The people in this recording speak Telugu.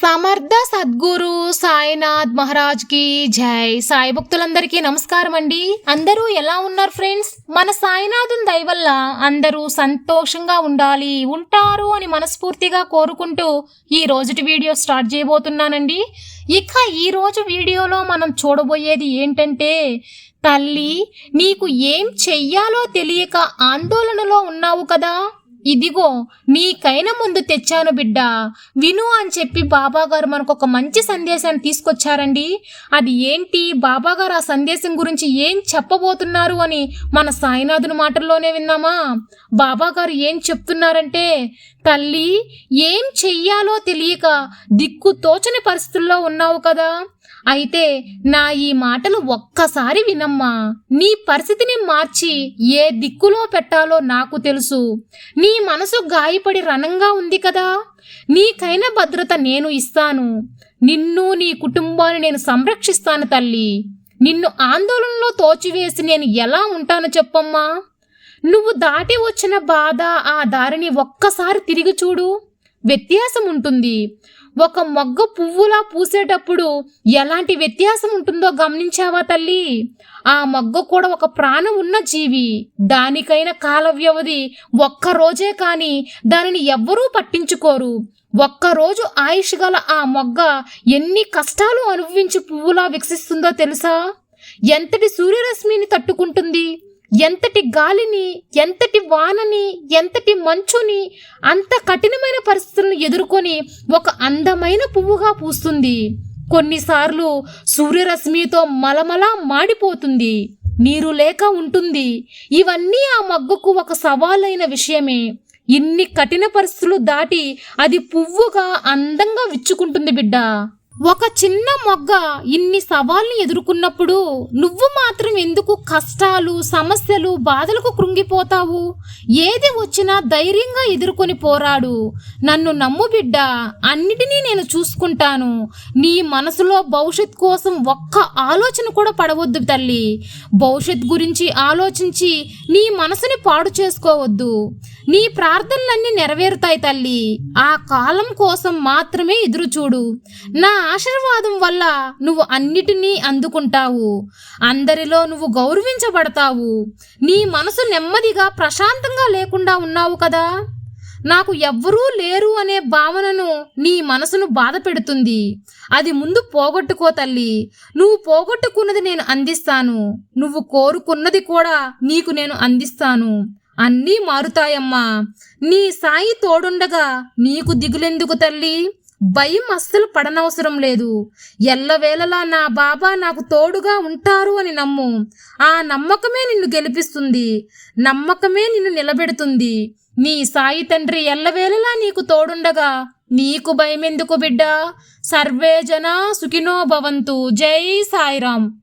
సమర్థ సద్గురు సాయినాథ్ మహారాజ్కి జై. సాయి భక్తులందరికీ నమస్కారం అండి. అందరూ ఎలా ఉన్నారు ఫ్రెండ్స్? మన సాయినాథుని దయ వల్ల అందరూ సంతోషంగా ఉండాలి ఉంటారు అని మనస్ఫూర్తిగా కోరుకుంటూ ఈ రోజుటి వీడియో స్టార్ట్ చేయబోతున్నానండి. ఇక ఈ రోజు వీడియోలో మనం చూడబోయేది ఏంటంటే తల్లి నీకు ఏం చెయ్యాలో తెలియక ఆందోళనలో ఉన్నావు కదా? ఇదిగో నీకైన ముందు తెచ్చాను బిడ్డ. విను అని చెప్పి బాబాగారు మనకు ఒక మంచి సందేశాన్ని తీసుకొచ్చారండి. అది ఏంటి? బాబాగారు ఆ సందేశం గురించి ఏం చెప్పబోతున్నారు అని మన సాయినాథుని మాటల్లోనే విన్నామా? బాబాగారు ఏం చెప్తున్నారంటే తల్లి ఏం చెయ్యాలో తెలియక దిక్కు తోచని పరిస్థితుల్లో ఉన్నావు కదా. అయితే నా ఈ మాటలు ఒక్కసారి వినమ్మా. నీ పరిస్థితిని మార్చి ఏ దిక్కులో పెట్టాలో నాకు తెలుసు. నీ మనసు గాయపడి రణంగా ఉంది కదా. నీకైన భద్రత నేను ఇస్తాను. నిన్ను నీ కుటుంబాన్ని నేను సంరక్షిస్తాను తల్లి. నిన్ను ఆందోళనలో తోచివేసి నేను ఎలా ఉంటాను చెప్పమ్మా. నువ్వు దాటి వచ్చిన బాధ ఆ దారిని ఒక్కసారి తిరిగి చూడు. వ్యత్యాసం ఉంటుంది. ఒక మొగ్గ పువ్వులా పూసేటప్పుడు ఎలాంటి వ్యత్యాసం ఉంటుందో గమనించావా తల్లి? ఆ మొగ్గ కూడా ఒక ప్రాణం ఉన్న జీవి. దానికైన కాల వ్యవధి ఒక్క రోజే కాని దానిని ఎవ్వరూ పట్టించుకోరు. ఒక్కరోజు ఆయుష్ గల ఆ మొగ్గ ఎన్ని కష్టాలు అనుభవించి పువ్వులా వికసిస్తుందో తెలుసా? ఎంతటి సూర్యరశ్మిని తట్టుకుంటుంది? ఎంతటి గాలిని ఎంతటి వానని ఎంతటి మంచుని అంత కఠినమైన పరిస్థితులను ఎదుర్కొని ఒక అందమైన పువ్వుగా పూస్తుంది. కొన్నిసార్లు సూర్యరశ్మితో మలమలా మాడిపోతుంది. నీరు లేక ఉంటుంది. ఇవన్నీ ఆ మగ్గుకు ఒక సవాలైన విషయమే. ఇన్ని కఠిన పరిస్థితులు దాటి అది పువ్వుగా అందంగా విచ్చుకుంటుంది బిడ్డ. ఒక చిన్న మొగ్గ ఇన్ని సవాళ్ళని ఎదుర్కొన్నప్పుడు నువ్వు మాత్రం ఎందుకు కష్టాలు సమస్యలు బాధలకు కృంగిపోతావు? ఏది వచ్చినా ధైర్యంగా ఎదుర్కొని పోరాడు. నన్ను నమ్ము బిడ్డ అన్నిటినీ నేను చూసుకుంటాను. నీ మనసులో భవిష్యత్ కోసం ఒక్క ఆలోచన కూడా పడవద్దు తల్లి. భవిష్యత్ గురించి ఆలోచించి నీ మనసుని పాడు చేసుకోవద్దు. నీ ప్రార్థనలన్నీ నెరవేరుతాయి తల్లి. ఆ కాలం కోసం మాత్రమే ఎదురు చూడు నా ఆశీర్వాదం వల్ల నువ్వు అన్నిటినీ అందుకుంటావు. అందరిలో నువ్వు గౌరవించబడతావు. నీ మనసు నెమ్మదిగా ప్రశాంతంగా లేకుండా ఉన్నావు కదా. నాకు ఎవ్వరూ లేరు అనే భావనను నీ మనసును బాధ పెడుతుంది. అది ముందు పోగొట్టుకో తల్లి. నువ్వు పోగొట్టుకున్నది నేను అందిస్తాను. నువ్వు కోరుకున్నది కూడా నీకు నేను అందిస్తాను. అన్నీ మారుతాయమ్మా. నీ సాయి తోడుండగా నీకు దిగులెందుకు తల్లి? భయం అస్సలు పడనవసరం లేదు. ఎల్లవేళలా నా బాబా నాకు తోడుగా ఉంటారు అని నమ్ము. ఆ నమ్మకమే నిన్ను గెలిపిస్తుంది. నమ్మకమే నిన్ను నిలబెడుతుంది. నీ సాయి తండ్రి ఎల్లవేళలా నీకు తోడుండగా నీకు భయమెందుకు బిడ్డ? సర్వే జన సుఖినో భవంతు. జై సాయిరాం